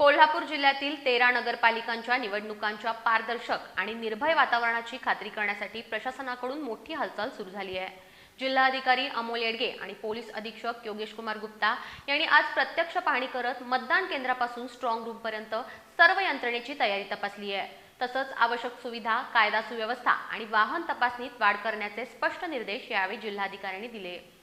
कोल्हापूर जिल्ह्यातील तेरा नगरपालिकांच्या निवडणुकांच्या पारदर्शक आणि निर्भय वातावरणाची खात्री करण्यासाठी प्रशासनाकडून मोठी हालचाल सुरू झाली आहे. जिल्हाधिकारी अमोल येडगे आणि पोलीस अधीक्षक योगेश कुमार गुप्ता यांनी आज प्रत्यक्ष पाहणी करत मतदान केंद्रापासून स्ट्रॉंग रूमपर्यंत सर्व यंत्रणेची तयारी तपासली आहे. तसंच आवश्यक सुविधा कायदा सुव्यवस्था आणि वाहन तपासणीत वाढ करण्याचे स्पष्ट निर्देश यावेळी जिल्हाधिकाऱ्यांनी दिले.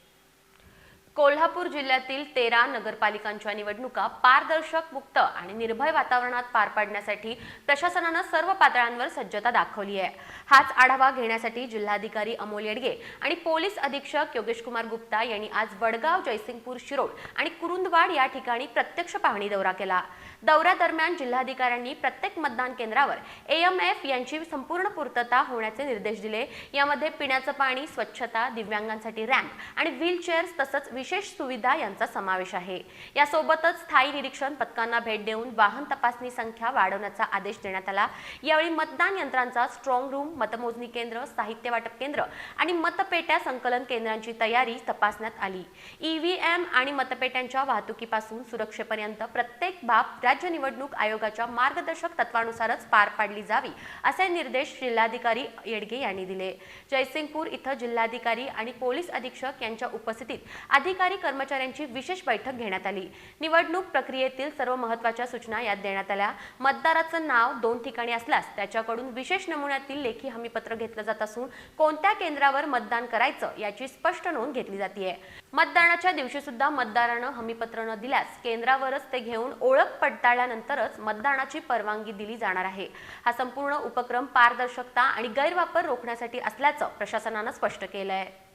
कोल्हापूर जिल्ह्यातील तेरा नगरपालिकांच्या निवडणुका पारदर्शक मुक्त आणि निर्भय वातावरणात पार पाडण्यासाठी प्रशासनानं सर्व पातळ्यांवर सज्जता दाखवली आहे. हाच आढावा घेण्यासाठी जिल्हाधिकारी अमोल येडगे आणि पोलीस अधीक्षक योगेश कुमार गुप्ता यांनी आज वडगाव जयसिंगपूर शिरोड आणि कुरुंदवाड या ठिकाणी प्रत्यक्ष पाहणी दौरा केला. दौऱ्यादरम्यान जिल्हाधिकाऱ्यांनी प्रत्येक मतदान केंद्रावर एएमएफ यांची संपूर्ण पूर्तता होण्याचे निर्देश दिले. यामध्ये पिण्याचं पाणी स्वच्छता दिव्यांगांसाठी रॅम्प आणि व्हीलचेअर्स तसंच विशेष सुविधा यांचा समावेश आहे. यासोबतच स्थायी निरीक्षण पथकांना भेट देऊन वाहन तपासणी संख्या वाढवण्याचा आदेश देण्यात आला. यावेळी मतदान यंत्रांचा स्ट्रॉंग रूम मतमोजणी केंद्र साहित्य वाटप केंद्र आणि मतपेट्या संकलन केंद्रांची तयारी तपासण्यात आली. ईव्हीएम आणि मतपेट्यांच्या वाहतुकीपासून सुरक्षेपर्यंत प्रत्येक बाब राज्य निवडणूक आयोगाच्या मार्गदर्शक तत्वानुसारच पार पाडली जावी असे निर्देश जिल्हाधिकारी येडगे यांनी दिले. जयसिंगपूर इथं जिल्हाधिकारी आणि पोलीस अधीक्षक यांच्या उपस्थितीत अधिक अधिकारी कर्मचाऱ्यांची विशेष बैठक घेण्यात आली. निवडणूक प्रक्रियेतील सर्व महत्त्वाच्या सूचना यात देण्यात आल्या. मतदाराचं नाव दोन ठिकाणी असल्यास त्याच्याकडून विशेष नमुन्यातील लेखी हमीपत्र घेतलं जात असून कोणत्या केंद्रावर मतदान करायचं याची स्पष्ट नोंद घेतली जाते मतदानाच्या दिवशी सुद्धा मतदारानं हमीपत्र न दिल्यास केंद्रावरच ते घेऊन ओळख पडताळल्यानंतरच मतदानाची परवानगी दिली जाणार आहे. हा संपूर्ण उपक्रम पारदर्शकता आणि गैरवापर रोखण्यासाठी असल्याचं प्रशासनानं स्पष्ट केलं आहे